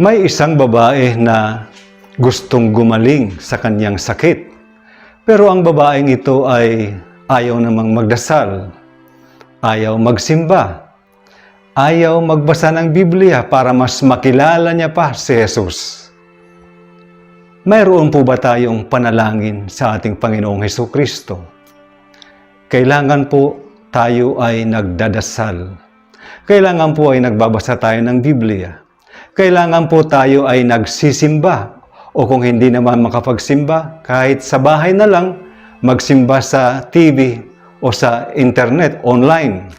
May isang babae na gustong gumaling sa kanyang sakit. Pero ang babaeng ito ay ayaw namang magdasal, ayaw magsimba, ayaw magbasa ng Biblia para mas makilala niya pa si Jesus. Mayroon po ba tayong panalangin sa ating Panginoong Heso Kristo? Kailangan po tayo ay nagdadasal. Kailangan po ay nagbabasa tayo ng Biblia. Kailangan po tayo ay nagsisimba. O kung hindi naman makapagsimba, kahit sa bahay na lang, magsimba sa TV o sa internet, online.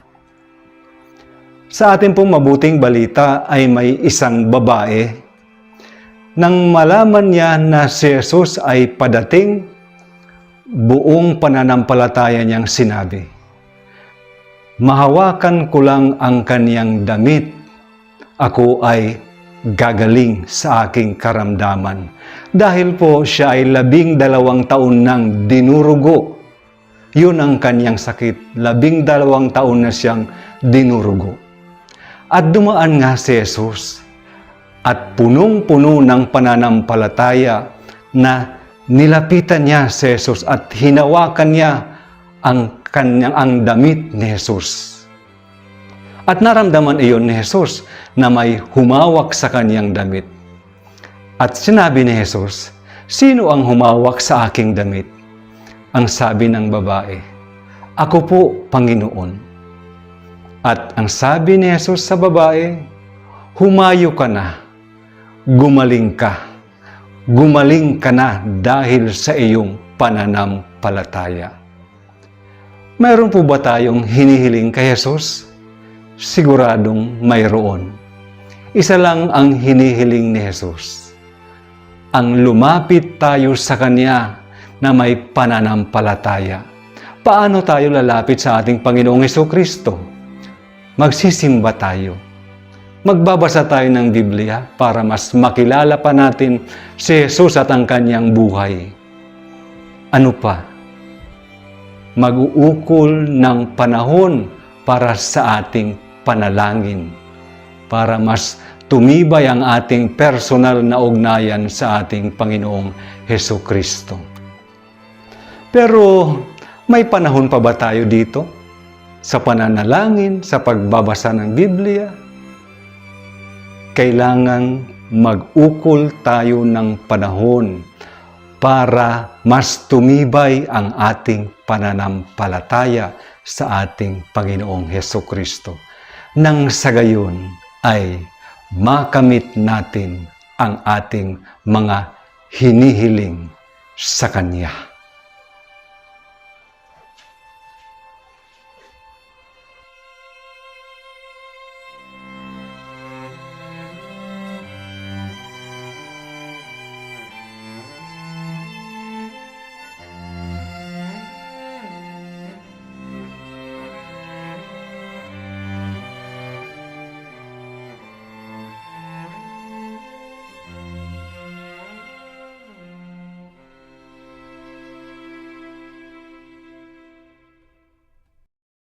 Sa ating pong mabuting balita ay may isang babae. Nang malaman niya na si Jesus ay padating, buong pananampalataya niyang sinabi, Mahawakan ko lang ang kaniyang damit, ako ay gagaling sa aking karamdaman. Dahil po siya ay labing dalawang taon nang dinurugo. Yun ang kanyang sakit. Labing dalawang taon na siyang dinurugo. At dumaan nga si Jesus at punong-puno ng pananampalataya na nilapitan niya si Jesus at hinawakan niya ang kanyang ang damit ni Jesus. At naramdaman iyon ni Jesus na may humawak sa kanyang damit. At sinabi ni Jesus, Sino ang humawak sa aking damit? Ang sabi ng babae, Ako po, Panginoon. At ang sabi ni Jesus sa babae, Humayo ka na, gumaling ka. Gumaling ka na dahil sa iyong pananampalataya. Mayroon po ba tayong hinihiling kay Jesus? Siguradong mayroon. Isa lang ang hinihiling ni Jesus. Ang lumapit tayo sa Kanya na may pananampalataya. Paano tayo lalapit sa ating Panginoong Heso Kristo? Magsisimba tayo. Magbabasa tayo ng Biblia para mas makilala pa natin si Jesus at ang Kanyang buhay. Ano pa? mag-uukol ng panahon para sa ating panalangin, para mas tumibay ang ating personal na ugnayan sa ating Panginoong Heso Kristo. Pero may panahon pa ba tayo dito? Sa pananalangin, sa pagbabasa ng Biblia? Kailangan mag-ukol tayo ng panahon para mas tumibay ang ating pananampalataya sa ating Panginoong Heso Kristo. Nang sa gayon ay makamit natin ang ating mga hinihiling sa Kanya.